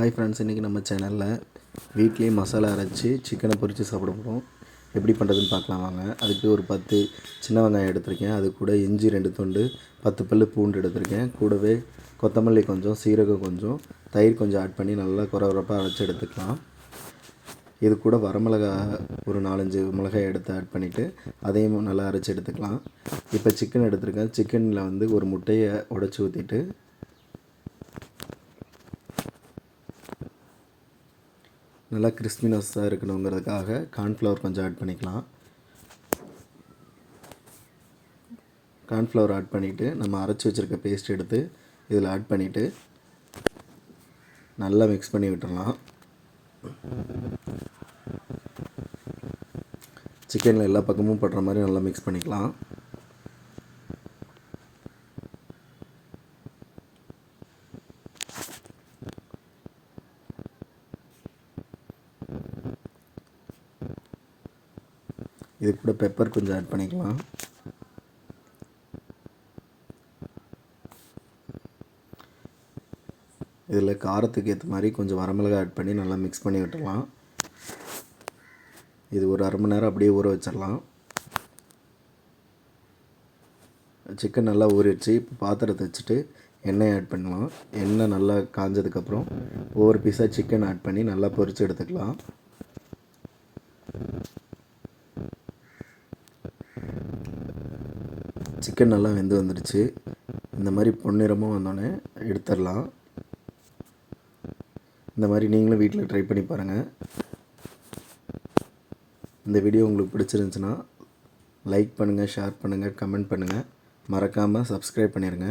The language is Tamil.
ஹாய் ஃப்ரெண்ட்ஸ் இன்றைக்கி நம்ம சேனலில் வீட்லேயே மசாலா அரைச்சி சிக்கனை பொரித்து சாப்பிட போகிறோம் எப்படி பண்ணுறதுன்னு பார்க்கலாம் வாங்க. அதுக்கு ஒரு பத்து சின்ன வெங்காயம் எடுத்திருக்கேன். அது கூட இஞ்சி ரெண்டு துண்டு பத்து பல்லு பூண்டு எடுத்திருக்கேன். கூடவே கொத்தமல்லி கொஞ்சம் சீரகம் கொஞ்சம் தயிர் கொஞ்சம் ஆட் பண்ணி நல்லா குறவரப்பாக அரைச்சி எடுத்துக்கலாம். இது கூட வரமிளகா ஒரு நாலஞ்சு மிளகாய் எடுத்து ஆட் பண்ணிவிட்டு அதையும் நல்லா அரைச்சி எடுத்துக்கலாம். இப்போ சிக்கன் எடுத்திருக்கேன். சிக்கனில் வந்து ஒரு முட்டையை உடச்சி ஊற்றிட்டு நல்லா கிறிஸ்பினஸ்ஸாக இருக்கணுங்கிறதுக்காக கார்ன்ஃப்ளவர் கொஞ்சம் ஆட் பண்ணிக்கலாம். கார்ன்ஃப்ளவர் ஆட் பண்ணிவிட்டு நம்ம அரைச்சி வச்சுருக்க பேஸ்ட் எடுத்து இதில் ஆட் பண்ணிவிட்டு நல்லா மிக்ஸ் பண்ணி விட்டுடலாம் சிக்கனில் எல்லா பக்கமும் படுற மாதிரி நல்லா மிக்ஸ் பண்ணிக்கலாம். இது கூட பெப்பர் கொஞ்சம் ஆட் பண்ணிக்கலாம். இதில் காரத்துக்கு ஏற்ற மாதிரி கொஞ்சம் வரமிளகாய் ஆட் பண்ணி நல்லா மிக்ஸ் பண்ணி விட்டுடலாம். இது ஒரு அரை மணி நேரம் அப்படியே ஊற வச்சிடலாம். சிக்கன் நல்லா ஊறிடுச்சு. இப்போ பாத்திரத்தை வச்சுட்டு எண்ணெய் ஆட் பண்ணலாம். எண்ணெய் நல்லா காஞ்சதுக்கப்புறம் ஒவ்வொரு பீஸாக சிக்கன் ஆட் பண்ணி நல்லா பொரித்து எடுத்துக்கலாம். சிக்கன் நல்லா வெந்து வந்துடுச்சு இந்த மாதிரி பொன்னிறமாக வந்தோடனே எடுத்துடலாம். இந்த மாதிரி நீங்களும் வீட்டில் ட்ரை பண்ணி பாருங்கள் இந்த வீடியோ உங்களுக்கு பிடிச்சிருந்துச்சுன்னா லைக் பண்ணுங்கள் ஷேர் பண்ணுங்கள் கமெண்ட் பண்ணுங்கள் மறக்காமல் சப்ஸ்கிரைப் பண்ணிடுங்க